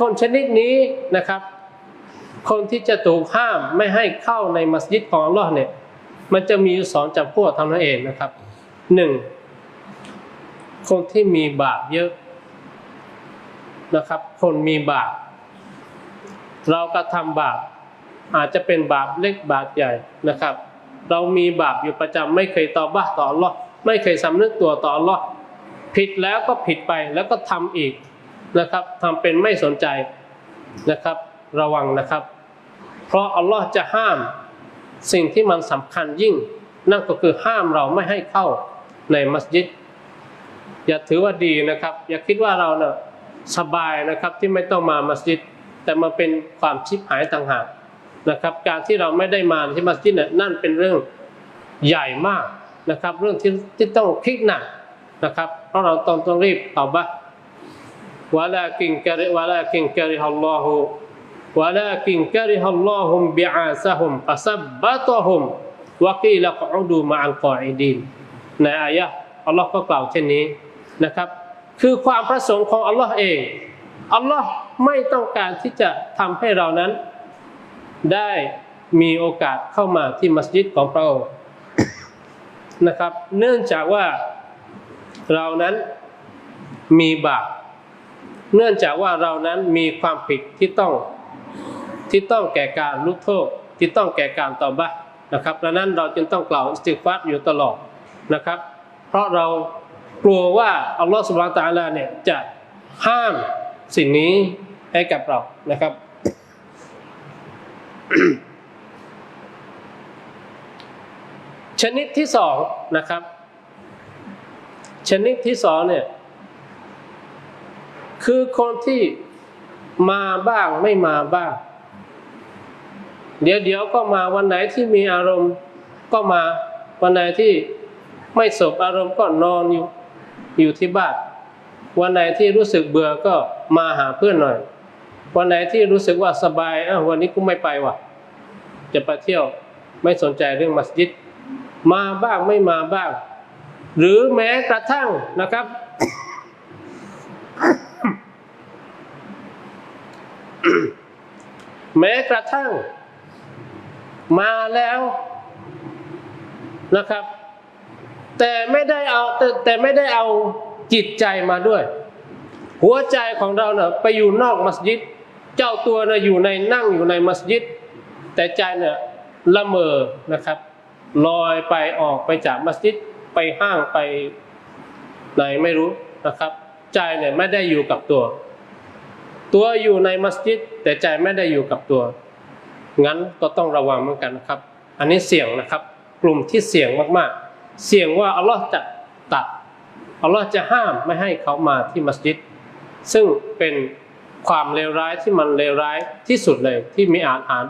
คนชนิดนี้นะครับ คนที่จะถูกห้ามไม่ให้เข้าในมัสยิดของอัลลอฮ์เนี่ย มันจะมีสองจำพวกท่านั้นเองนะครับหนึ่งคนที่มีบาปเยอะนะครับ คนมีบาปเรากระทำบาปอาจจะเป็นบาปเล็กบาปใหญ่นะครับ เรามีบาปอยู่ประจำไม่เคยตอบาต่ออัลลอฮ์ไม่เคยสำนึกตัวต่ออัลลอฮ์ผิดแล้วก็ผิดไปแล้วก็ทำอีก นะครับทำเป็นไม่สนใจนะครับ ระวังนะครับ เพราะอัลลอฮ์จะห้ามสิ่งที่มันสำคัญยิ่ง นั่นก็คือห้ามเราไม่ให้เข้าในมัสยิด อย่าถือว่าดีนะครับ อย่าคิดว่าเราเนะ่ะสบายนะครับที่ไม่ต้องมามัสยิด แต่มันเป็นความชิบหายต่างหากนะครับ การที่เราไม่ได้มาที่มัสยิดเนี่ยนั่นเป็นเรื่องใหญ่มากนะครับ เรื่องที่ที่ต้องคิดหนักนะครับ เพราะเราต้องต้องรีบตอบว่าวะ ลากินกะริวะลากินกะริฮัลลอฮุ ولكن كره الله بعاثهم فثبتهم وقيل اقعدوا مع القاعدين ในอายะห์อัลลอฮ์ก็กล่าวเช่นนี้นะครับ คือความประสงค์ของอัลลอฮ์เองอัลลอฮ์ไม่ต้องการที่จะทำให้เรานั้น ได้มีโอกาสเข้ามาที่มัสยิดของพระองค์นะครับ เนื่องจากว่าเรานั้นมีบาป เนื่องจากว่าเรานั้นมีความผิดที่ต้องที่ต้องแก่การลุกโทษที่ต้องแก่การตอบะนะครับดังนั้นเราจึงต้องกล่าวอิสติฟัรอยู่ตลอดนะครับ เพราะเรากลัวว่าอัลลอฮฺสุบานตาลาเนี่ยจะห้ามสิ่งนี้ให้กับเรานะครับ ชนิดที่สองนะครับ ชนิดที่สองเนี่ย คือคนที่มาบ้างไม่มาบ้าง เดี๋ยวเดี๋ยวก็มาวันไหนที่มีอารมณ์ก็มาวันไหนที่ไม่สบอารมณ์ก็นอนอยู่อยู่ที่บ้านวันไหนที่รู้สึกเบื่อก็มาหาเพื่อนหน่อย วันไหนที่รู้สึกว่าสบายอะวันนี้กูไม่ไปว่ะ จะไปเที่ยวไม่สนใจเรื่องมัสยิด มาบ้างไม่มาบ้าง หรือแม้กระทั่งนะครับ แม้กระทั่ง มาแล้วนะครับ แต่ไม่ได้เอาแต่แต่ไม่ได้เอาจิตใจมาด้วย หัวใจของเราเนะ่ะไปอยู่นอกมัสยิด เจ้าตัวเนะ่ะอยู่ในนั่งอยู่ในมัสยิด แต่ใจเนี่ยละเมอนะครับลอยไปออกไปจากมัสยิดไปห้างไปไหนไม่รู้นะครับ ใจเนี่ยไม่ได้อยู่กับตัว ตัวอยู่ในมัสยิดแต่ใจไม่ได้อยู่กับตัว งั้นก็ต้องระวังเหมือนกันนะครับ อันนี้เสี่ยงนะครับ กลุ่มที่เสี่ยงมากๆ เสี่ยงว่าอัลลอฮ์จะตัดอัลลอฮ์จะห้ามไม่ให้เขามาที่มัสยิด ซึ่งเป็นความเลวร้ายที่มันเลวร้ายที่สุดเลยที่มีอาจอ่าน